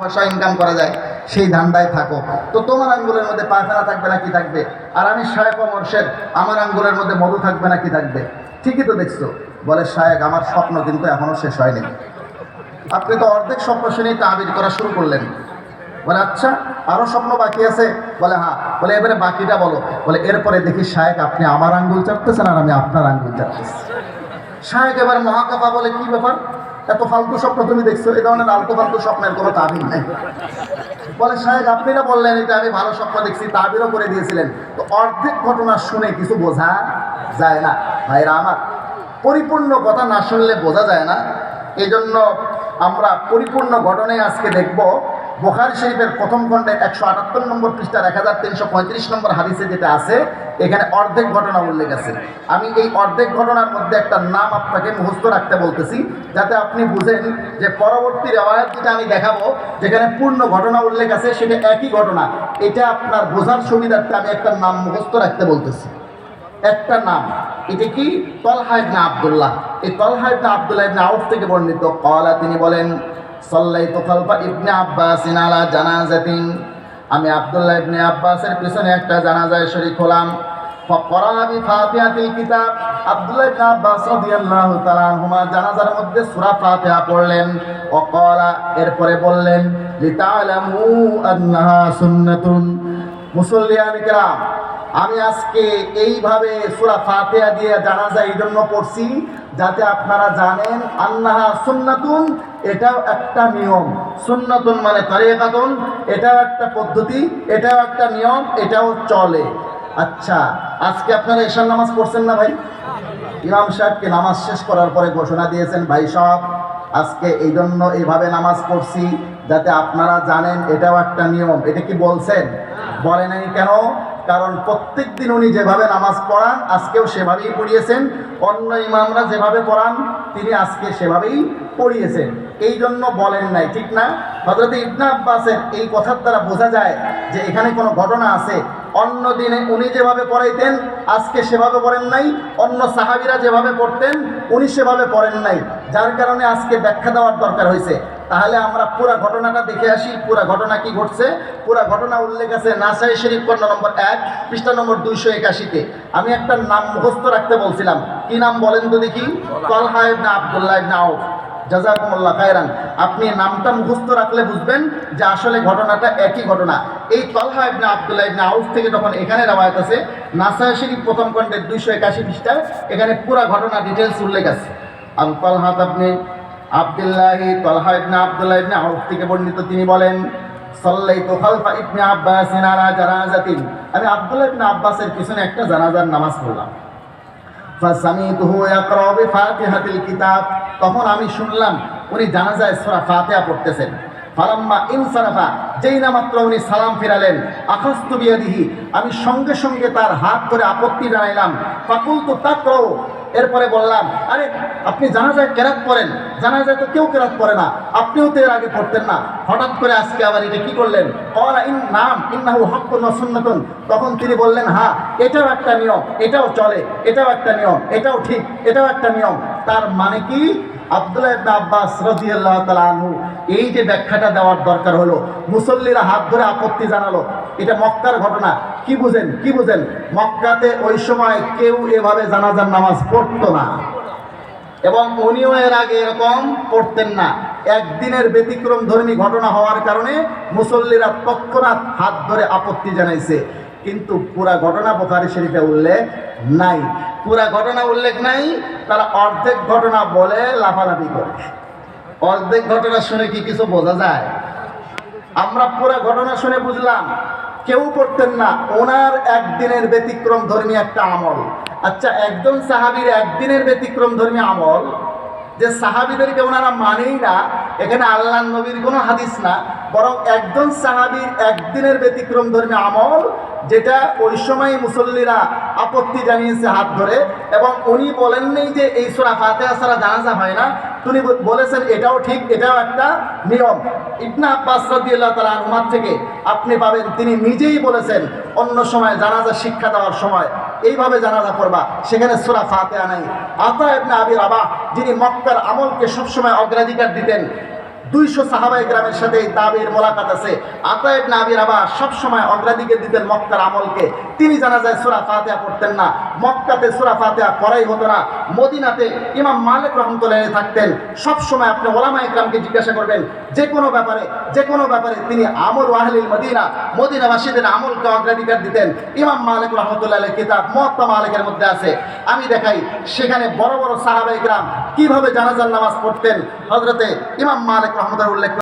পয়সা ইনকাম করা যায়, সেই ধান্দায় থাকো। তো তোমার আঙ্গুলের মধ্যে পায়খানা থাকবে না কি থাকবে? আর আমি শায়েক ও মোর্শেদ, আমার আঙ্গুলের মধ্যে মধু থাকবে না কি থাকবে? ঠিকই তো দেখছ। বলে শায়েক, আমার স্বপ্ন কিন্তু এখনও শেষ হয়নি। আপনি তো অর্ধেক স্বপ্ন শুনেই তাবির করা শুরু করলেন। বলে আচ্ছা আরও স্বপ্ন বাকি আছে? বলে হ্যাঁ। বলে, এবারে বাকিটা বলো। বলে, এরপরে দেখি শায়েক, আপনি আমার আঙ্গুল চাপতেছেন আর আমি আপনার আঙ্গুল চাপতেছি। শায়েক এবার মহাকাপা বলে, কি ব্যাপার? এত ফালতু স্বপ্ন তুমি দেখছ, এই ধরনের আলতু ফালতু স্বপ্নের কোনো তাবির নেই। বলে, সাহেব আপনি না বললেন এটা আমি ভালো স্বপ্ন দেখছি তাবিরও করে দিয়েছিলেন। তো অর্ধেক ঘটনা শুনে কিছু বোঝা যায় না, ভাইরা আমার। পরিপূর্ণ কথা না শুনলে বোঝা যায় না। এই জন্য আমরা পরিপূর্ণ ঘটনায় আজকে দেখব বোখারি শরীফের প্রথম খণ্ডে একশো আটাত্তর নম্বর পৃষ্ঠার এক হাজার তিনশো পঁয়ত্রিশ নম্বর হাদিসে যেটা আছে, এখানে অর্ধেক ঘটনা উল্লেখ আছে। আমি এই অর্ধেক ঘটনার মধ্যে একটা নাম আপনাকে মুখস্থ রাখতে বলতেছি, যাতে আপনি বুঝেন যে পরবর্তী রেওয়ায়ত যেটা আমি দেখাবো, যেখানে পূর্ণ ঘটনা উল্লেখ আছে, সেটা একই ঘটনা। এটা আপনার বোঝার সুবিধার্থে আমি একটা নাম মুখস্থ রাখতে বলতেছি। একটা নাম। এটা কি? তলহা ইবনে আবদুল্লাহ। এই তলহা ইবনে আবদুল্লাহ ইবনে আউফ থেকে বর্ণিত। কলা তিনি বলেন সল্লাই তোফালফা ইবনে আব্বাসিন আলা জানাজাতিন। আমি আব্দুল্লাহ ইবনে আব্বাসের পিছনে একটা জানাজায় শরীক হলাম। ফকরাবি ফাতিহাতিল কিতাব। আব্দুল্লাহ ইবনে আব্বাস রাদিয়াল্লাহু তাআলা হুমা জানাজার মধ্যে সূরা ফাতিহা পড়লেন। ও কলা এরপরে বললেন, লিতাআলামু আন্নাহা সুন্নাতুন। মুসল্লিয়ান কিরাম আমি আজকে এইভাবে সুরা ফাতিহা দিয়ে জানাজা এই জন্য পড়ছি যাতে আপনারা জানেন আন্নাহা সুন্নাতুন, এটাও একটা নিয়ম। সুন্নাতুন মানে তরিকাতুন, এটাও একটা পদ্ধতি, এটাও একটা নিয়ম, এটাও চলে। আচ্ছা আজকে আপনারা এশার নামাজ পড়ছেন না ভাই? ইমাম সাহেবকে নামাজ শেষ করার পরে ঘোষণা দিয়েছেন, ভাই সব, আজকে এই জন্য এইভাবে নামাজ পড়ছি যাতে আপনারা জানেন এটাও একটা নিয়ম। এটা কি বলছেন? বলে নাই কেন? কারণ প্রত্যেক দিন উনি যেভাবে নামাজ পড়ান, আজকেও সেভাবেই পড়িয়েছেন। অন্য ইমামরা যেভাবে পড়ান, তিনি আজকে সেভাবেই পড়িয়েছেন। এই জন্য বলেন নাই, ঠিক না? হজরত ইবনা আব্বাসের এই কথার দ্বারা বোঝা যায় যে এখানে কোনো ঘটনা আছে। অন্য দিনে উনি যেভাবে পড়াইতেন, আজকে সেভাবে পড়েন নাই। অন্য সাহাবিরা যেভাবে পড়তেন, উনি সেভাবে পড়েন নাই। যার কারণে আজকে ব্যাখ্যা দেওয়ার দরকার হয়েছে। তাহলে আমরা পুরা ঘটনাটা দেখে আসি পুরা ঘটনা কি ঘটছে? পুরা ঘটনা উল্লেখ আছে নাসাই শরীফ পণ্য নম্বর এক পৃষ্ঠা নম্বর দুইশো একাশিতে। আমি একটা নাম মুখস্থ রাখতে বলছিলাম। কি নাম বলেন তো দেখি? তলহা। ইবনে আব্দুল্লাহ ইবনে আউফ। জাজাকুমুল্লাহ খায়রান। আপনি নামটা মুখস্থ রাখলে বুঝবেন যে আসলে ঘটনাটা একই ঘটনা। এই তলহা ইবনে আব্দুল্লাহ ইবনে আউফ থেকে যখন এখানে রাওয়ায়াত আছে নাসা শরীফ প্রথম খণ্ডের দুইশো একাশি পৃষ্ঠায় এখানে পুরা ঘটনা ডিটেলস উল্লেখ আছে। আল তলহাত আপনি আব্দুল্লাহি তলহা ইবনে আব্দুল্লাহ ইবনে আউফ থেকে বর্ণিত তিনি বলেন, সাল্লাইতু খালফা ইবনে আব্বাসিন আলা জানাজাতিন। আমি আব্দুল্লাহ ইবনে আব্বাসের পিছনে একটা জানাজার নামাজ পড়লাম। ফাসামিতুহু ইয়াকরা বিফাতিহাতিল কিতাব। তখন আমি শুনলাম, উনি জানাজায় সূরা ফাতিহা পড়তেছেন। ফালাম্মা ইনসারাফা, যেই না মাত্র উনি সালাম ফিরালেন, আখাস্তু বিয়াদিহি, আমি সঙ্গে সঙ্গে তার হাত ধরে আপত্তি জানাইলাম, ফাকুলতু তাকরাউ এরপরে বললাম, আরে, আপনি জানাজায় কেরাত পড়েন। জানাজায় তো কেউ কেরাত পড়ে না। আপনিও তো এর আগে পড়তেন না। হঠাৎ করে আজকে আবার এটা কি করলেন? কলা ইন নাম, ইন্নাহু ওয়া সুন্নাতুন। তখন তিনি বললেন হ্যাঁ এটাও একটা নিয়ম, এটাও চলে, এটাও একটা নিয়ম, এটাও ঠিক, এটাও একটা নিয়ম। তার মানে কি? আব্দুল্লাহ আব্বাস রাদিয়াল্লাহু তাআলা এই যে ব্যাখ্যাটা দেওয়ার দরকার হলো। মুসল্লিরা হাত ধরে আপত্তি জানালো। এটা মক্কার ঘটনা। কি বুঝেন? কি বুঝেন? মক্কাতে ওই সময় কেউ এভাবে জানাজার নামাজ পড়তো না। এবং উনিও এর আগে এরকম পড়তেন না। একদিনের ব্যতিক্রম ধর্মী ঘটনা হওয়ার কারণে মুসল্লিরা তৎক্ষণাৎ হাত ধরে আপত্তি জানাইছে। কিন্তু পুরা ঘটনা বোখারি শরীফে উল্লেখ নাই। পুরা ঘটনা উল্লেখ নাই, তারা অর্ধেক ঘটনা বলে লাফালাফি করে। অর্ধেক ঘটনা শুনে কি কিছু বোঝা যায়? আমরা পুরা ঘটনা শুনে বুঝলাম কেউ পড়তেন না। ওনার একদিনের ব্যতিক্রম ধর্মী একটা আমল। আচ্ছা একজন সাহাবির একদিনের ব্যতিক্রম ধর্মী আমল, যে সাহাবিদেরকে ওনারা মানেই না, এখানে আল্লাহ নবীর কোনো হাদিস না, বরং একজন সাহাবির একদিনের ব্যতিক্রম ধর্মী আমল যেটা ওই সময় মুসল্লিরা আপত্তি জানিয়েছে হাত ধরে এবং উনি বলেননি যে এই সোরা ফাতেহা ছাড়া জানাজা হয় না। তিনি বলেছেন এটাও ঠিক, এটাও একটা নিয়ম। ইবনা আব্বাস রাদিয়াল্লাহু তাআলা আনহুমার থেকে আপনি পাবেন, তিনি নিজেই বলেছেন অন্য সময় জানাজা শিক্ষা দেওয়ার সময় এইভাবে জানাজা করবা সেখানে সূরা ফাতিহা নাই। আতা ইবনে আবি রাবাহ, যিনি মক্কার আমলকে সবসময় অগ্রাধিকার দিতেন দুইশো সাহাবাই গ্রামের সাথে এই তাবির মোলাকাত আছে। আতায়েব নাবির আবার সবসময় অগ্রাধিকার দিতেন মক্কার আমলকে। তিনি জানা যায় সুরা ফাতেহা পড়তেন না। মক্কাতে সুরা ফাতেহা পড়াই হতো না। মদিনাতে ইমাম মালিক রহমতুল্লাহ থাকতেন। সবসময় আপনি ওলামা ইকরামকে জিজ্ঞাসা করবেন, যে কোনো ব্যাপারে, যে কোনো ব্যাপারে তিনি আমল ওয়াহলিল মদিনা, মদিনাবাসীদের আমলকে অগ্রাধিকার দিতেন। ইমাম মালিক রহমতুল্লাহ কিতাব মহাত্মা মালিকের মধ্যে আছে। আমি দেখাই, সেখানে বড় বড় সাহাবাই গ্রাম কীভাবে জানাজার নামাজ পড়তেন? হজরতে ইমাম মালিক রহমতুল্লাহ উল্লেখ